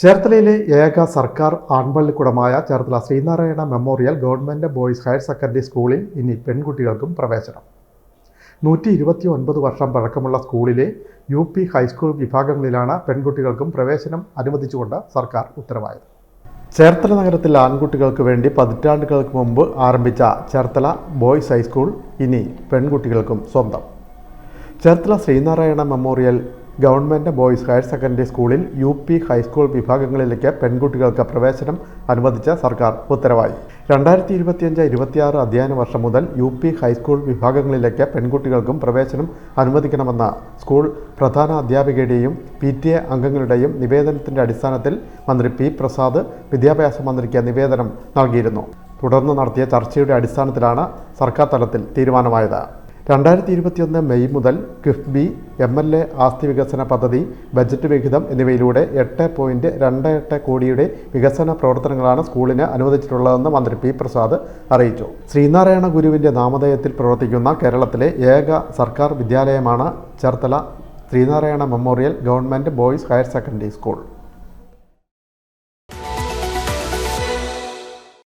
ചേർത്തലയിലെ ഏക സർക്കാർ ആൺപള്ളിക്കുടമായ Cherthala Sreenarayana Memorial Government Boys Higher Secondary സ്കൂളിൽ ഇനി പെൺകുട്ടികൾക്കും പ്രവേശനം. നൂറ്റി ഇരുപത്തി ഒൻപത് വർഷം പഴക്കമുള്ള സ്കൂളിലെ യു പി ഹൈസ്കൂൾ വിഭാഗങ്ങളിലാണ് പെൺകുട്ടികൾക്കും പ്രവേശനം അനുവദിച്ചുകൊണ്ട് സർക്കാർ ഉത്തരവായത്. ചേർത്തല നഗരത്തിൽ ആൺകുട്ടികൾക്ക് വേണ്ടി പതിറ്റാണ്ടുകൾക്ക് മുമ്പ് ആരംഭിച്ച ചേർത്തല ബോയ്സ് ഹൈസ്കൂൾ ഇനി പെൺകുട്ടികൾക്കും സ്വന്തം. Cherthala Sreenarayana Memorial Government Boys Higher Secondary സ്കൂളിൽ യു പി ഹൈസ്കൂൾ വിഭാഗങ്ങളിലേക്ക് പെൺകുട്ടികൾക്ക് പ്രവേശനം അനുവദിച്ച സർക്കാർ ഉത്തരവായി. രണ്ടായിരത്തി ഇരുപത്തിയഞ്ച് ഇരുപത്തിയാറ് അധ്യയന വർഷം മുതൽ യു പി ഹൈസ്കൂൾ വിഭാഗങ്ങളിലേക്ക് പെൺകുട്ടികൾക്കും പ്രവേശനം അനുവദിക്കണമെന്ന സ്കൂൾ പ്രധാന അധ്യാപികയുടെയും പി ടി എ അംഗങ്ങളുടെയും നിവേദനത്തിന്റെ അടിസ്ഥാനത്തിൽ മന്ത്രി പി പ്രസാദ് വിദ്യാഭ്യാസ മന്ത്രിക്ക് നിവേദനം നൽകിയിരുന്നു. തുടർന്ന് നടത്തിയ ചർച്ചയുടെ അടിസ്ഥാനത്തിലാണ് സർക്കാർ തലത്തിൽ തീരുമാനമായത്. രണ്ടായിരത്തി ഇരുപത്തിയൊന്ന് മെയ് മുതൽ കിഫ്ബി എം എൽ എ ആസ്തി വികസന പദ്ധതി ബജറ്റ് വിഹിതം എന്നിവയിലൂടെ എട്ട് പോയിന്റ് രണ്ട് എട്ട് കോടിയുടെ വികസന പ്രവർത്തനങ്ങളാണ് സ്കൂളിന് അനുവദിച്ചിട്ടുള്ളതെന്ന് മന്ത്രി പി പ്രസാദ് അറിയിച്ചു. ശ്രീനാരായണ ഗുരുവിന്റെ നാമധേയത്തിൽ പ്രവർത്തിക്കുന്ന കേരളത്തിലെ ഏക സർക്കാർ വിദ്യാലയമാണ് Cherthala Sreenarayana Memorial Government Boys Higher Secondary School.